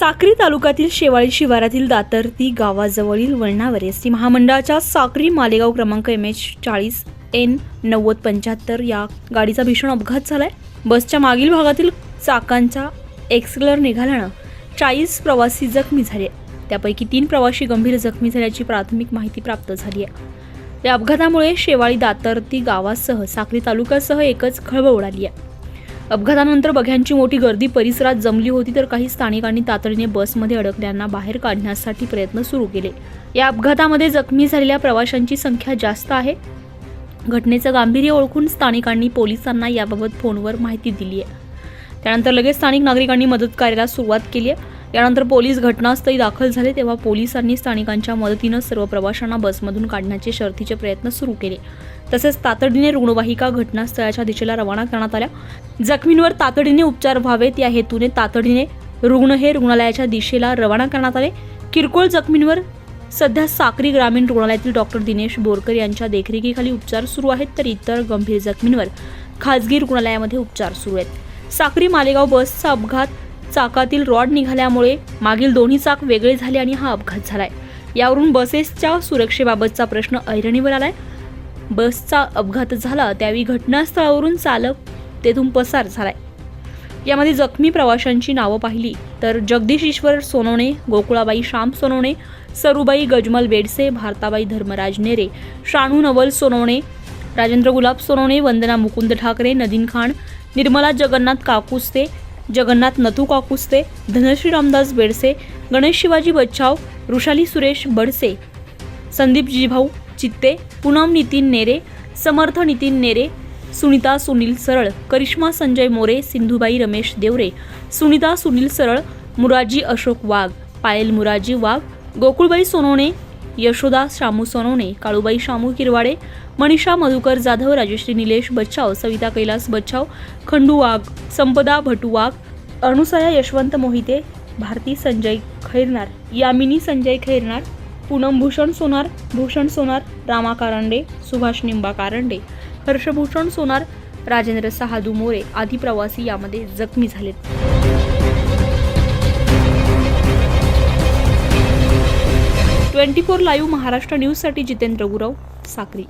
साक्री तालुक्यातील शेवाळी शिवारातील दातर्ती गावाजवळील वळणावर एस टी महामंडळाच्या साक्री मालेगाव क्रमांक एम एच चाळीस एन नव्वद पंच्याहत्तर या गाडीचा भीषण अपघात झालाय. बसच्या मागील भागातील चाकांचा एक्सलर निघाल्यानं चाळीस प्रवासी जखमी झाले त्यापैकी तीन प्रवासी गंभीर जखमी झाल्याची प्राथमिक माहिती प्राप्त झाली आहे. या अपघातामुळे शेवाळी दातर्ती गावासह साक्री तालुक्यासह एकच खळबळ उडाली आहे. अपघातानंतर बघ्यांची मोठी गर्दी परिसरात जमली होती तर काही स्थानिकांनी तातडीने बसमध्ये अडकल्यांना बाहेर काढण्यासाठी प्रयत्न सुरू केले. या अपघातामध्ये जखमी झालेल्या प्रवाशांची संख्या जास्त आहे. घटनेचं गांभीर्य ओळखून स्थानिकांनी पोलिसांना याबाबत फोनवर माहिती दिली आहे त्यानंतर लगेच स्थानिक नागरिकांनी मदत कार्याला सुरुवात केली आहे यानंतर पोलीस घटनास्थळी दाखल झाले तेव्हा पोलिसांनी स्थानिकांच्या मदतीनं सर्व प्रवाशांना बसमधून काढण्याचे शर्थीचे प्रयत्न सुरू केले. तसेच तातडीने रुग्णवाहिका घटनास्थळाच्या दिशेला रवाना करण्यात आल्या. जखमींवर तातडीने उपचार व्हावेत या हेतूने तातडीने रुग्ण हे रुग्णालयाच्या दिशेला रवाना करण्यात आले. किरकोळ जखमींवर सध्या साक्री ग्रामीण रुग्णालयातील डॉक्टर दिनेश बोरकर यांच्या देखरेखीखाली उपचार सुरू आहेत तर इतर गंभीर जखमींवर खाजगी रुग्णालयामध्ये उपचार सुरू आहेत. साक्री मालेगाव बसचा अपघात चाकातील रॉड निघाल्यामुळे मागील दोन्ही चाक वेगळे झाले आणि हा अपघात झालाय. यावरून बसेसच्या सुरक्षेबाबतचा प्रश्न ऐरणीवर आलाय. बसचा अपघात झाला त्यावेळी घटनास्थळावरून चालक तेथून पसार झालाय. यामध्ये जखमी प्रवाशांची नावं पाहिली तर जगदीश ईश्वर सोनवणे गोकुळाबाई श्याम सोनवणे सरुबाई गजमल बेडसे भारताबाई धर्मराज नेरे शाणू नवल सोनवणे राजेंद्र गुलाब सोनवणे वंदना मुकुंद ठाकरे नदीन खान निर्मला जगन्नाथ काकुस्ते जगन्नाथ नथू काकुस्ते धनश्री रामदास बेडसे गणेश शिवाजी बच्छाव ऋषाली सुरेश बडसे संदीप जीभाऊ चित्ते पूनम नितीन नेरे समर्थ नितीन नेरे सुनीता सुनील सरळ करिश्मा संजय मोरे सिंधुबाई रमेश देवरे सुनीता सुनील सरळ मुराजी अशोक वाघ पायल मुराजी वाघ गोकुळबाई सोनवणे यशोदा शामू सोनवणे काळूबाई शामू किरवाडे मनीषा मधुकर जाधव राजश्री निलेश बच्चाव सविता कैलास बच्चाव खंडू वाघ संपदा भटू वाघ अनुसया यशवंत मोहिते भारती संजय खैरनार यामिनी संजय खैरनार पूनम भूषण सोनार भूषण सोनार रामा कारंडे सुभाष निंबा कारंडे हर्षभूषण सोनार राजेंद्र सहादू मोरे आदी प्रवासी यामध्ये जखमी झालेत. ट्वेंटी फोर लाईव्ह महाराष्ट्र न्यूजसाठी जितेंद्र गुरव साक्री.